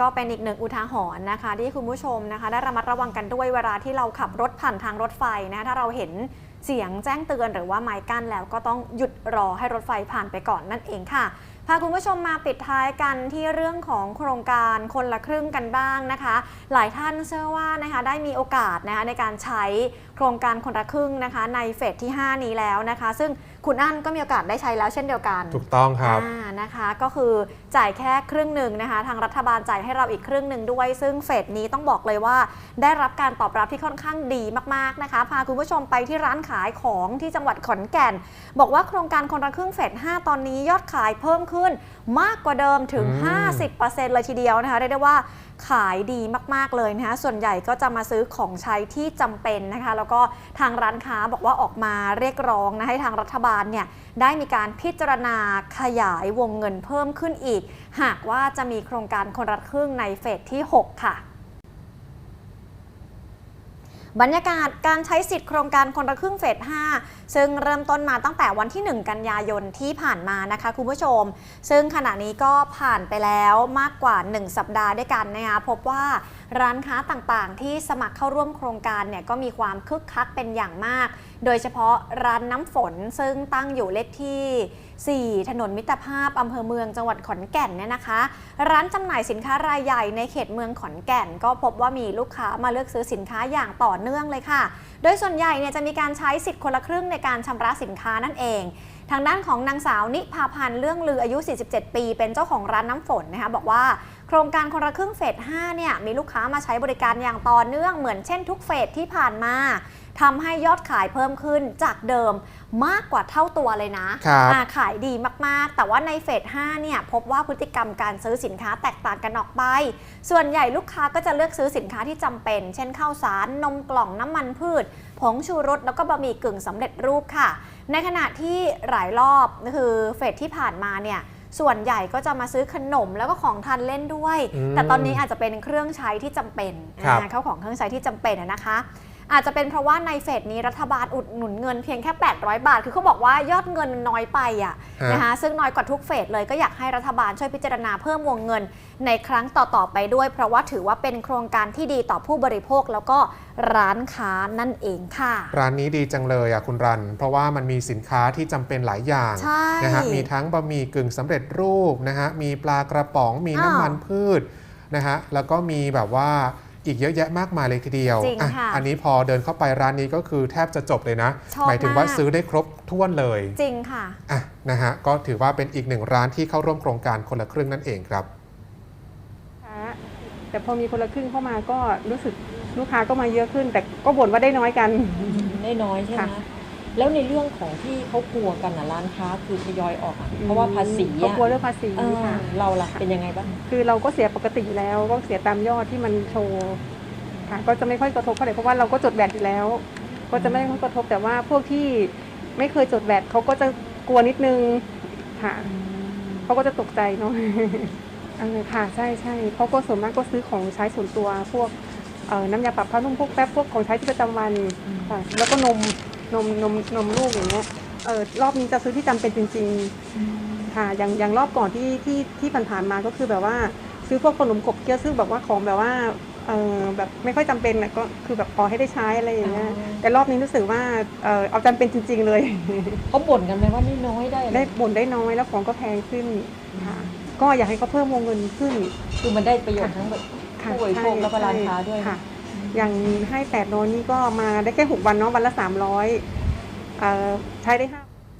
ก็เป็นอีกหนึ่งอุทาหรณ์นะคะ ที่คุณผู้ชมนะคะ ได้ระมัดระวังกันด้วยเวลาที่เราขับรถผ่านทางรถไฟนะคะถ้าเราเห็นเสียงแจ้งเตือนหรือว่าไม้กั้นแล้วก็ต้องหยุดรอให้รถไฟผ่านไปก่อนนั่นเองค่ะ พาคุณผู้ชมมาปิดท้ายกันที่เรื่องของโครงการคนละครึ่งกันบ้างนะคะ หลายท่านเชื่อว่านะคะได้มีโอกาสนะคะในการใช้โครงการคนละครึ่งนะคะ ในเฟสที่ 5 นี้แล้วนะคะ ซึ่งคุณอั้นก็มีโอกาสได้ใช้แล้วเช่นเดียวกัน ถูกต้องครับอ่านะคะก็คือจ่ายแค่ครึ่งหนึ่งนะคะ ทางรัฐบาลจ่ายให้เราอีกครึ่งหนึ่งด้วย ซึ่งเฟสนี้ต้องบอกเลยว่า ได้รับการตอบรับที่ค่อนข้างดีมากๆนะคะ พาคุณผู้ชมไปที่ร้านขายของที่จังหวัดขอนแก่น บอกว่าโครงการคนละครึ่งเฟส5ตอนนี้ยอดขายเพิ่มขึ้นมากกว่าเดิมถึงอืม50%เลยทีเดียวนะคะเรียกได้ว่าขายดีมาก ๆ เลยนะคะส่วนใหญ่ก็จะมาซื้อของใช้ที่จำเป็นนะคะ แล้วก็ทางร้านค้าบอกว่าออกมาเรียกร้องนะให้ทางรัฐบาลเนี่ยได้มีการพิจารณาขยายวงเงินเพิ่มขึ้นอีก หากว่าจะมีโครงการคนละครึ่งในเฟสที่ 6 ค่ะ บรรยากาศการใช้สิทธิ์โครงการคนละครึ่งเฟส 5 ซึ่งเริ่มต้นมาตั้งแต่วันที่ 1 กันยายนที่ผ่านมานะคะคุณผู้ชม ซึ่งขณะนี้ก็ผ่านไปแล้วมากกว่า 1 สัปดาห์ด้วยกันนะคะพบว่าร้านค้าต่างๆ ที่สมัครเข้าร่วมโครงการเนี่ยก็มีความคึกคักเป็นอย่างมาก โดยเฉพาะร้านน้ำฝนซึ่งตั้งอยู่เลขที่ 4 ถนนมิตรภาพอำเภอเมืองจังหวัดขอนแก่นเนี่ยนะคะ ร้านจำหน่ายสินค้ารายใหญ่ในเขตเมืองขอนแก่น ก็พบว่ามีลูกค้ามาเลือกซื้อสินค้าอย่างต่อเนื่องเลยค่ะ โดยส่วนใหญ่เนี่ยจะมีการใช้สิทธิ์คนละครึ่งในการชำระสินค้านั่นเอง ทางด้านของนางสาวนิพาพันธ์เรื่องลืออายุ 47 ปี เป็นเจ้าของร้านน้ำฝนนะคะบอกว่าโครงการคนละครึ่งเฟส 5 เนี่ยมีลูกค้ามาใช้บริการอย่างต่อเนื่องเหมือนเช่นทุกเฟสที่ผ่านมาทำให้ยอดขายเพิ่มขึ้นจากเดิมมากกว่าเท่าตัวเลยนะครับอ่าขายดีมากๆ แต่ว่าในเฟส 5 เนี่ยพบว่าพฤติกรรมการซื้อสินค้าแตกต่างกันออกไป ส่วนใหญ่ลูกค้าก็จะเลือกซื้อสินค้าที่จำเป็น เช่นข้าวสาร นมกล่องน้ำมันพืช ผงชูรสแล้วก็บะหมี่กึ่งสำเร็จรูปค่ะ ในขณะที่หลายรอบคือเฟสที่ผ่านมาเนี่ยส่วนใหญ่ก็จะมาซื้อขนมแล้วก็ของทานเล่นด้วยอืมแต่ตอนนี้อาจจะเป็นเครื่องใช้ที่จำเป็นครับอ่าเข้าของเครื่องใช้ที่จำเป็นอะนะคะ อาจจะเป็นเพราะว่าในเฟสนี้รัฐบาลอุดหนุนเงินเพียงแค่ 800 บาท คือเขาบอกว่ายอดเงินมันน้อยไปอะฮะนะคะซึ่งน้อยกว่าทุกเฟสเลยก็อยากให้รัฐบาลช่วยพิจารณาเพิ่มวงเงินในครั้งต่อๆไปด้วย เพราะว่าถือว่าเป็นโครงการที่ดีต่อผู้บริโภคแล้วก็ร้านค้านั่นเองค่ะ ร้านนี้ดีจังเลยอะคุณรัน เพราะว่ามันมีสินค้าที่จำเป็นหลายอย่างใช่นะฮะมีทั้งบะหมี่กึ่งสำเร็จรูปนะฮะมีปลากระป๋องมีน้ำมันพืชนะฮะแล้วก็มีแบบว่า อีกเยอะแยะมากมายเลยทีเดียวจริงอะค่ะอันนี้พอเดินเข้าไปร้านนี้ก็คือแทบจะจบเลยนะ ชอบหมายถึงว่าากซื้อได้ครบถ้วนเลยจริงค่ะ อะนะฮะก็ถือว่าเป็นอีกหนึ่งร้านที่เข้าร่วมโครงการคนละครึ่งนั่นเองครับค้าแต่พอมีคนละครึ่งเข้ามาก็รู้สึกลูกค้าก็มาเยอะขึ้น แต่ก็บ่นว่าได้น้อยกัน ได้น้อยใช่ไหมค่ะ แล้วในเรื่องของที่เขากลัวกันนะร้านค้าคือทยอยออกอะเพราะว่าภาษีเขาอะกลัวเรื่องภาษีเออค่ะ เราล่ะเป็นยังไงบ้าง คือเราก็เสียปกติอยู่แล้วก็เสียตามยอดที่มันโชว์ค่ะก็จะไม่ค่อยกระทบเท่าไหร่เพราะว่าเราก็จดแบตอยู่แล้ว ก็จะไม่ค่อยกระทบแต่ว่าพวกที่ไม่เคยจดแบตเขาก็จะกลัวนิดนึงค่ะเขาก็จะตกใจเนาะ เออค่ะใช่ใช่เขาก็ส่วนมากก็ซื้อของใช้ส่วนตัวพวกเอ่อน้ำยาปรับผ้านุ่มพวกแป๊บพวกของใช้ที่ประจำวันค่ะแล้วก็นม นมนมนมลูกอย่างเงี้ยเออรอบนี้จะซื้อที่จำเป็นจริงๆค่ะอย่างอย่างรอบก่อนที่ที่ที่ผ่านๆมาก็คือแบบว่า ซื้อพวกขนมขบเคี้ยวซื้อแบบว่าของแบบว่าเออแบบไม่ค่อยจำเป็นน่ะก็คือแบบพอให้ได้ใช้อะไรอย่างเงี้ยอ๋อ แต่รอบนี้รู้สึกว่าเออเอาจำเป็นจริง ๆ เลย เขาบ่นกันไหมว่านี่น้อยได้อะไรได้บ่นได้น้อยแล้วของก็แพงขึ้นค่ะ ก็อยากให้เขาเพิ่มวงเงินขึ้นคือมันได้ประโยชน์ทั้งแบบค่ะผู้บริโภคแล้วก็ร้านค้าด้วยค่ะ อย่างให้แปดร้อยนี่ก็มาได้แค่หกวันเนาะวันละสามร้อยใช้ได้ห้า